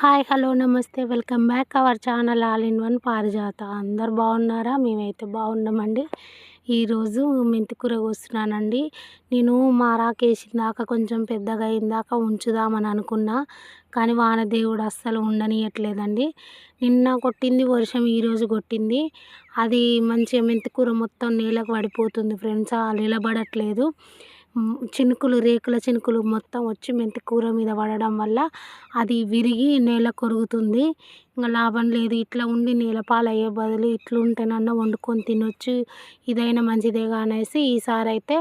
Hi hello నమస్తే. Welcome back our channel all in one Parijatha. అందరు బాగున్నారా? మేమైతే బాగున్నామండి. ఈరోజు మెంతి కూర కోస్తున్నానండి. నేను మారాకేసిందాక కొంచెం పెద్దగా అయిందాక ఉంచుదామని అనుకున్నా కానీ వానదేవుడు అస్సలు ఉండనియట్లేదండి. నిన్న కొట్టింది వర్షం ఈరోజు కొట్టింది. అది మంచిగా మెంతి కూర మొత్తం నేలకు పడిపోతుంది ఫ్రెండ్స్. నిలబడట్లేదు. చినుకులు రేకుల చినుకులు మొత్తం వచ్చి మెంతి కూర మీద పడడం వల్ల అది విరిగి నేల కొరుగుతుంది ఇంకా లాభం లేదు. ఇట్లా ఉండి నేల పాలయ్యే బదులు ఇట్లుంటేనన్నా వండుకొని తినొచ్చు. ఇదైనా మంచిదే అనేసి ఈసారి అయితే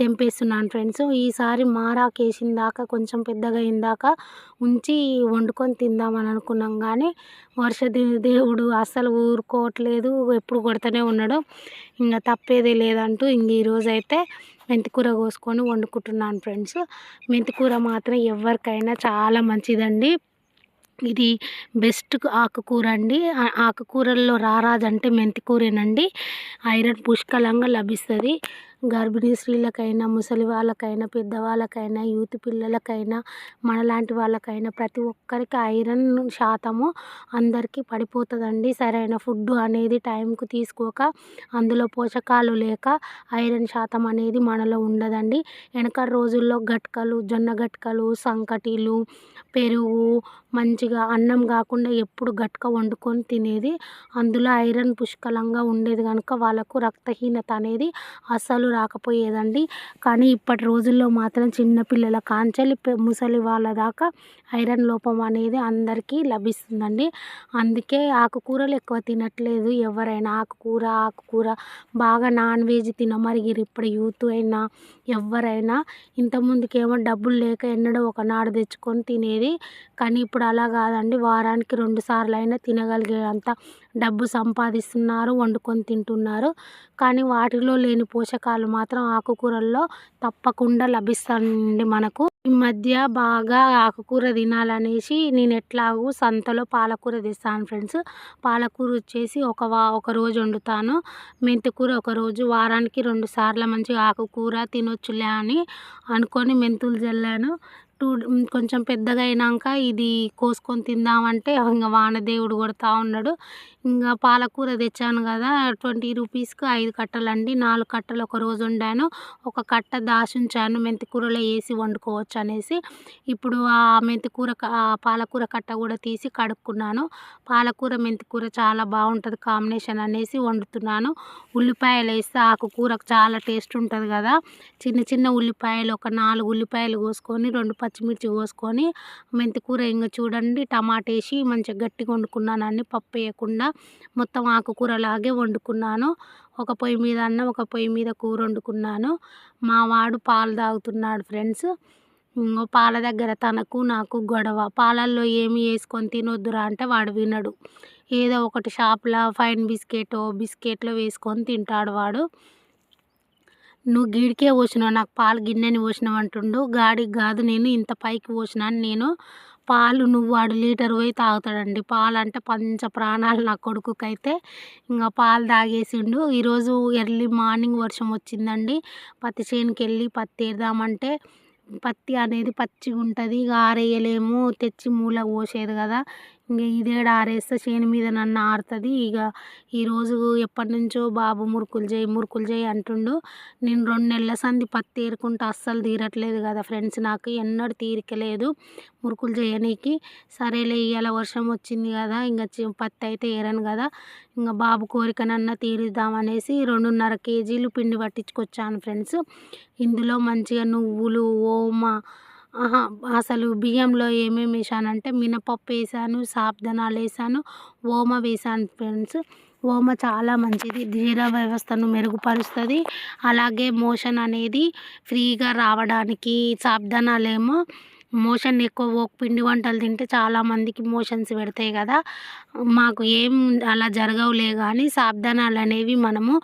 తెంపేస్తున్నాను ఫ్రెండ్స్. ఈసారి మారాకేసిన దాకా కొంచెం పెద్దగా అయిందాక దాకా ఉంచి వండుకొని తిందామని అనుకున్నాం కానీ వర్ష దేవుడు అస్సలు ఊరుకోవట్లేదు ఎప్పుడు కొడుతూనే ఉన్నాడు ఇంకా తప్పేది లేదంటూ ఇంక ఈరోజు అయితే మెంతికూర కోసుకొని వండుకుంటున్నాను ఫ్రెండ్స్. మెంతికూర మాత్రం ఎవరికైనా చాలా మంచిదండి. ఇది బెస్ట్ ఆకుకూర అండి. ఆకుకూరల్లో రారాజంటే మెంతికూరేనండి ఐరన్ పుష్కలంగా లభిస్తుంది. గర్భిణీ స్త్రీలకైనా ముసలి వాళ్ళకైనా పెద్దవాళ్ళకైనా యూత్ పిల్లలకైనా మనలాంటి వాళ్ళకైనా ప్రతి ఒక్కరికి ఐరన్ శాతము అందరికీ పడిపోతుందండి. సరైన ఫుడ్ అనేది టైంకు తీసుకోక అందులో పోషకాలు లేక ఐరన్ శాతం అనేది మనలో ఉండదండి. వెనక రోజుల్లో గట్కలు జొన్న గట్కలు సంకటీలు పెరుగు మంచిగా అన్నం కాకుండా ఎప్పుడు గట్క వండుకొని తినేది అందులో ఐరన్ పుష్కలంగా ఉండేది కనుక వాళ్ళకు రక్తహీనత అనేది అసలు అస్సలు రాకపోయేదండి. కానీ ఇప్పటి రోజుల్లో మాత్రం చిన్నపిల్లల కాంచెలి ముసలి వాళ్ళ దాకా ఐరన్ లోపం అనేది అందరికీ లభిస్తుందండి. అందుకే ఆకుకూరలు ఎక్కువ తినట్లేదు ఎవరైనా. ఆకుకూర ఆకుకూర బాగా నాన్ వెజ్ తినమరిగిరు ఇప్పుడు యూత్ అయినా ఎవరైనా. ఇంతకుముందుకేమో డబ్బులు లేక ఎన్నడో ఒకనాడు తెచ్చుకొని తినేది. కానీ ఇప్పుడు అలా కాదండి. వారానికి రెండు సార్లు అయినా తినగలిగేంత డబ్బు సంపాదిస్తున్నారు వండుకొని తింటున్నారు. కానీ వాటిలో లేని పోషకాలు మాత్రం ఆకుకూరల్లో తప్పకుండా లభిస్తాయండి మనకు. ఈ మధ్య బాగా ఆకుకూర తినాలనేసి నేను ఎట్లాగూ సంతలో పాలకూర తెస్తాను ఫ్రెండ్స్. పాలకూర వచ్చేసి ఒక వా ఒక రోజు వండుతాను. మెంతికూర ఒకరోజు వారానికి రెండు సార్లు మంచిగా ఆకుకూర తినొచ్చులే అని అనుకొని మెంతులు చల్లాను టూ కొంచెం పెద్దగా అయినాక ఇది కోసుకొని తిందామంటే ఇంకా వానదేవుడు కొడతా ఉన్నాడు. ఇంకా పాలకూర తెచ్చాను కదా ట్వంటీ రూపీస్కి ఐదు కట్టలండి. నాలుగు కట్టలు ఒక రోజు వండాను. ఒక కట్ట దాచుంచాను. మెంతికూరలో వేసి వండుకోవచ్చు అనేసి ఇప్పుడు ఆ మెంతి కూర పాలకూర కట్ట కూడా తీసి కడుక్కున్నాను. పాలకూర మెంతికూర చాలా బాగుంటుంది కాంబినేషన్ అనేసి వండుతున్నాను. ఉల్లిపాయలు వేస్తే ఆకుకూరకు చాలా టేస్ట్ ఉంటుంది కదా. చిన్న చిన్న ఉల్లిపాయలు ఒక నాలుగు ఉల్లిపాయలు కోసుకొని రెండు పచ్చిమిర్చి కోసుకొని మెంతి కూర ఇంకా చూడండి టమాటా వేసి మంచిగా గట్టిగా వండుకున్నాను. పప్పు వేయకుండా మొత్తం ఆకుకూరలాగే వండుకున్నాను. ఒక పొయ్యి మీద అన్నం ఒక పొయ్యి మీద కూర వండుకున్నాను. మా వాడు పాలు తాగుతున్నాడు ఫ్రెండ్స్. పాల దగ్గర తనకు నాకు గొడవ. పాలల్లో ఏమి వేసుకొని తినొద్దురా అంటే వాడు వినడు. ఏదో ఒకటి షాప్లో ఫైన్ బిస్కెటో బిస్కెట్లో వేసుకొని తింటాడు వాడు. నువ్వు గీడికే పోసినావు నాకు పాలు గిన్నెని పోసినావు అంటుండు. గాడికి కాదు నేను ఇంత పైకి పోసినాను నేను. పాలు నువ్వు వాడు లీటర్ పోయి తాగుతాడండి. పాలు అంటే పంచ ప్రాణాలు నా కొడుకుకైతే. ఇంకా పాలు తాగేసిండు. ఈరోజు ఎర్లీ మార్నింగ్ వర్షం వచ్చిందండి. పత్తి చేనుకి వెళ్ళి పత్తి వేద్దామంటే పత్తి అనేది పచ్చిగా ఉంటుంది ఇక ఆరేయలేము. తెచ్చి మూల పోసేది కదా. ఇంక ఇదేడ ఆరేస్తే చేను మీద నన్ను ఆరుతుంది. ఇక ఈరోజు ఎప్పటి నుంచో బాబు మురుకులు చేయి మురుకులు చేయి అంటుండు. నేను రెండు నెలల సంది పత్తి ఏరుకుంటే అస్సలు తీరట్లేదు కదా ఫ్రెండ్స్ నాకు. ఎన్నడూ తీరికలేదు మురుకులు చేయనీకి. సరేలే ఇవాళ వర్షం వచ్చింది కదా ఇంకా పత్తి అయితే ఏరను కదా. ఇంకా బాబు కోరికనన్నా తీరుద్దామనేసి రెండున్నర కేజీలు పిండి పట్టించుకొచ్చాను ఫ్రెండ్స్. ఇందులో మంచిగా నువ్వులు ఓమ అసలు బియ్యంలో ఏమేమి వేసానంటే మినపప్పు వేసాను సాబ్దనాలు వేసాను ఓమ వేసాను ఫ్రెండ్స్. ఓమ చాలా మంచిది జీర వ్యవస్థను మెరుగుపరుస్తుంది. అలాగే మోషన్ అనేది ఫ్రీగా రావడానికి సాబ్దనాలేమో మోషన్ ఎక్కువ పిండి వంటలు తింటే చాలామందికి మోషన్స్ పెడతాయి కదా. మాకు ఏం అలా జరగవులే కానీ సాబ్దానాలు అనేవి మనము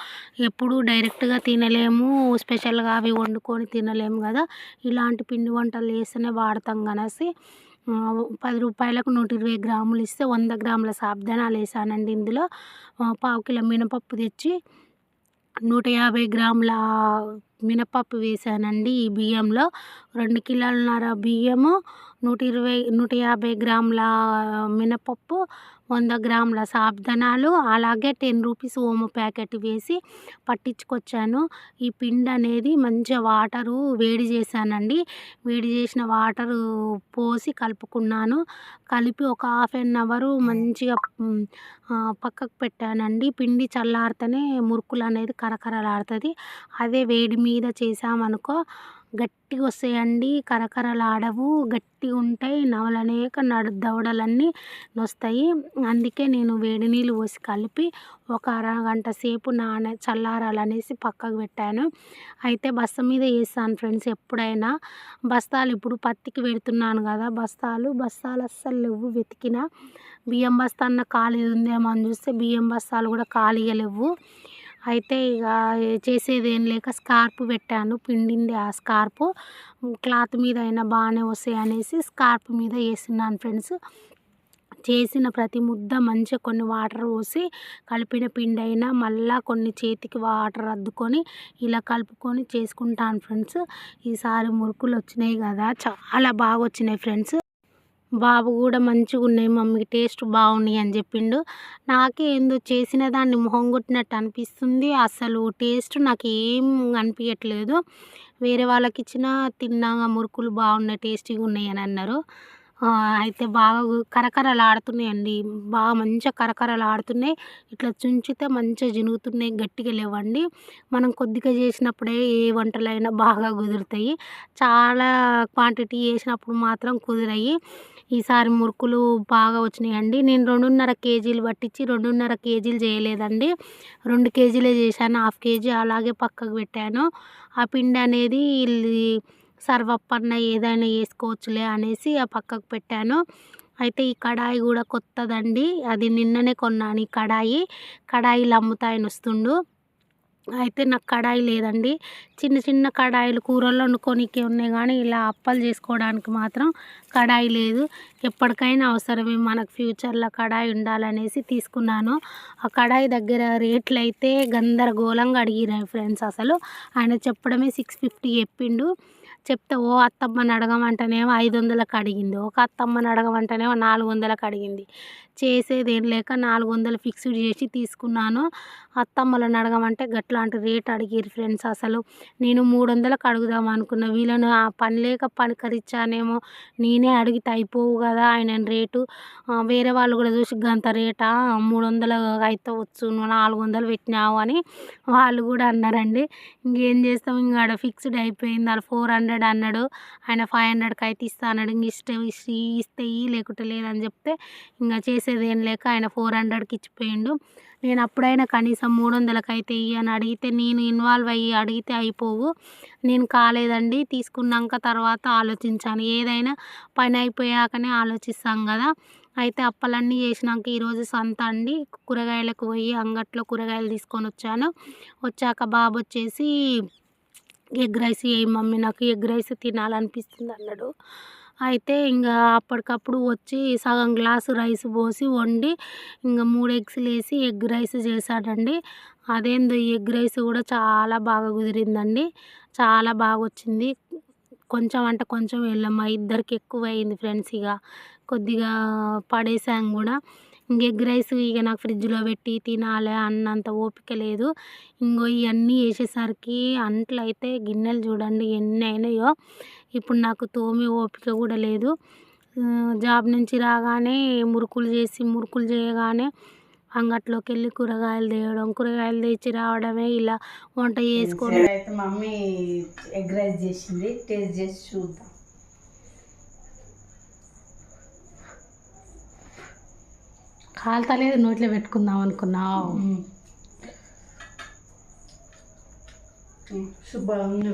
ఎప్పుడూ డైరెక్ట్గా తినలేము. స్పెషల్గా అవి వండుకొని తినలేము కదా. ఇలాంటి పిండి వంటలు వేస్తేనే వాడతాం కనేసి పది రూపాయలకు నూట ఇరవై గ్రాములు ఇస్తే వంద గ్రాముల సాబ్దానాలు వేసానండి ఇందులో. పావు కిలో మినపప్పు తెచ్చి నూట యాభై గ్రాముల మినపప్పు వేసానండి ఈ బియ్యంలో. రెండు కిలోలన్నర బియ్యము నూట ఇరవై నూట యాభై గ్రాముల మినపప్పు వంద గ్రాముల సాబ్దనాలు అలాగే టెన్ రూపీస్ ఓమో ప్యాకెట్ వేసి పట్టించుకొచ్చాను. ఈ పిండి అనేది మంచిగా వాటరు వేడి చేశానండి. వేడి చేసిన వాటరు పోసి కలుపుకున్నాను. కలిపి ఒక హాఫ్ అన్ అవరు మంచిగా పక్కకు పెట్టానండి. పిండి చల్లారితేనే మురుకులు అనేది కరకరలాడుతుంది. అదే వేడి మీద చేసామనుకో గట్టిగా వస్తాయండి కరకరలాడవు గట్టిగా ఉంటాయి నవలనేక నడు దవడలన్నీ నొస్తాయి. అందుకే నేను వేడి నీళ్ళు పోసి కలిపి ఒక అరగంట సేపు నాన చల్లారాలనేసి పక్కకు పెట్టాను. అయితే బస్తా మీద వేస్తాను ఫ్రెండ్స్ ఎప్పుడైనా. బస్తాలు ఇప్పుడు పత్తికి పెడుతున్నాను కదా బస్తాలు. బస్తాలు అస్సలు లేవు వెతికిన. బియ్యం బస్తా అన్న ఖాళీ ఉందేమో అని చూస్తే బియ్యం బస్తాలు కూడా ఖాళీగా లేవు. అయితే ఇక చేసేది ఏం లేక స్కార్ప్ పెట్టాను. పిండింది ఆ స్కార్ప్. క్లాత్ మీద అయినా బాగానే వస్తాయి అనేసి స్కార్ప్ మీద వేస్తున్నాను ఫ్రెండ్స్. చేసిన ప్రతి ముద్ద మంచిగా కొన్ని వాటర్ పోసి కలిపిన పిండి అయినా మళ్ళా కొన్ని చేతికి వాటర్ అద్దుకొని ఇలా కలుపుకొని చేసుకుంటాను ఫ్రెండ్స్. ఈసారి మురుకులు వచ్చినాయి కదా చాలా బాగా వచ్చినాయి ఫ్రెండ్స్. బాబు కూడా మంచిగా ఉన్నాయి మమ్మీ టేస్ట్ బాగున్నాయి అని చెప్పిండు. నాకే ఏందో చేసిన దాన్ని మొహం కొట్టినట్టు అనిపిస్తుంది. అసలు టేస్ట్ నాకు ఏం అనిపించట్లేదు వేరే వాళ్ళకి ఇచ్చిన తిన్నాగా మురుకులు బాగున్నాయి టేస్టీగా ఉన్నాయి అని అన్నారు. అయితే బాగా కరకరలాడుతున్నాయండి. బాగా మంచిగా కరకరలాడుతున్నాయి. ఇట్లా చుంచితే మంచిగా జినుగుతున్నాయి గట్టిగా లేవండి. మనం కొద్దిగా చేసినప్పుడే ఏ వంటలైనా బాగా కుదురుతాయి. చాలా క్వాంటిటీ చేసినప్పుడు మాత్రం కుదిరాయి. ఈసారి మురుకులు బాగా వచ్చినాయండి. నేను రెండున్నర కేజీలు పట్టించి రెండున్నర కేజీలు చేయలేదండి. రెండు కేజీలే చేశాను హాఫ్ కేజీ అలాగే పక్కకు పెట్టాను. ఆ పిండి అనేది సర్వప్పన్న ఏదైనా వేసుకోవచ్చులే అనేసి ఆ పక్కకు పెట్టాను. అయితే ఈ కడాయి కూడా కొత్తదండి. అది నిన్ననే కొన్నాను ఈ కడాయి. కడాయిలు అమ్ముతాయని వస్తుండు. అయితే నాకు కడాయి లేదండి. చిన్న చిన్న కడాయిలు కూరల్లో వండుకోనికి ఉన్నాయి కానీ ఇలా అప్పలు చేసుకోవడానికి మాత్రం కడాయి లేదు. ఎప్పటికైనా అవసరమే మనకు ఫ్యూచర్లో కడాయి ఉండాలనేసి తీసుకున్నాను. ఆ కడాయి దగ్గర రేట్లు అయితే గందరగోళంగా అడిగినాయి ఫ్రెండ్స్ అసలు. ఆయన చెప్పడమే సిక్స్ ఫిఫ్టీ చెప్పిండు. చెప్తే ఓ అత్తమ్మని అడగమంటేనేమో ఐదు వందలకు అడిగింది. ఒక అత్తమ్మని అడగమంటేనేమో నాలుగు వందలకు అడిగింది. చేసేదేం లేక నాలుగు వందలు ఫిక్స్డ్ చేసి తీసుకున్నాను. అత్తమ్మలను అడగమంటే గట్లాంటి రేట్ అడిగిరు ఫ్రెండ్స్ అసలు. నేను మూడు వందలకు అడుగుదాం అనుకున్న. వీళ్ళను ఆ పని లేక పనికరిచ్చానేమో నేనే అడిగితే అయిపోవు కదా ఆయన రేటు. వేరే వాళ్ళు కూడా చూసి గంత రేటా? మూడు వందలు అయితే వచ్చు నువ్వు నాలుగు వందలు పెట్టినావు అని వాళ్ళు కూడా అన్నారండి. ఇంకేం చేస్తాం? ఇంకా ఆడ ఫిక్స్డ్ అయిపోయింది. ఆడ ఫోర్ హండ్రెడ్ అన్నాడు. ఆయన ఫైవ్ హండ్రెడ్కి అయితే ఇస్తా అన్నాడు. ఇంక ఇష్టం ఇస్తే ఇస్తే లేకుంటే లేదని చెప్తే ఇంకా చేసేది ఏం లేక ఆయన ఫోర్ హండ్రెడ్కి ఇచ్చిపోయిండు. నేను అప్పుడైనా కనీసం మూడు వందలకి అయితే ఇయ్యి అని అడిగితే నేను ఇన్వాల్వ్ అయ్యి అడిగితే అయిపోవు. నేను కాలేదండి తీసుకున్నాక తర్వాత ఆలోచించాను. ఏదైనా పని అయిపోయాకనే ఆలోచిస్తాం కదా. అయితే అప్పలన్నీ చేసినాక ఈరోజు సంత అండి. కూరగాయలకు పోయి అంగట్లో కూరగాయలు తీసుకొని వచ్చాను. వచ్చాక బాబు వచ్చేసి ఎగ్ రైస్ ఏ మమ్మీ నాకు ఎగ్ రైస్ తినాలనిపిస్తుంది అన్నాడు. అయితే ఇంకా అప్పటికప్పుడు వచ్చి సగం గ్లాసు రైస్ పోసి వండి ఇంకా మూడు ఎగ్స్లు వేసి ఎగ్ రైస్ చేశాడండి. అదేందో ఎగ్ రైస్ కూడా చాలా బాగా కుదిరిందండి. చాలా బాగా వచ్చింది కొంచెం అంటే కొంచెం వెళ్ళాం. మా ఇద్దరికి ఎక్కువ అయింది ఫ్రెండ్స్ ఇక కొద్దిగా పడేసాం కూడా. ఇంక ఎగ్ రైస్ ఇక నాకు ఫ్రిడ్జ్లో పెట్టి తినాలి అన్నంత ఓపిక లేదు. ఇంకో ఇవన్నీ వేసేసరికి అంట్లు అయితే గిన్నెలు చూడండి ఎన్ని అయినాయో. ఇప్పుడు నాకు తోమే ఓపిక కూడా లేదు. జాబ్ నుంచి రాగానే మురుకులు చేసి మురుకులు చేయగానే అంగట్లోకి వెళ్ళి కూరగాయలు తేయడం కూరగాయలు తెచ్చి రావడమే ఇలా వంట చేసుకొని అయితే మమ్మీ ఎగ్ రైస్ చేసింది. టేస్ట్ చేసి చూద్దాం. కాలుతలేదు నోట్లో పెట్టుకుందాం అనుకున్నావు. శుభ్రంగా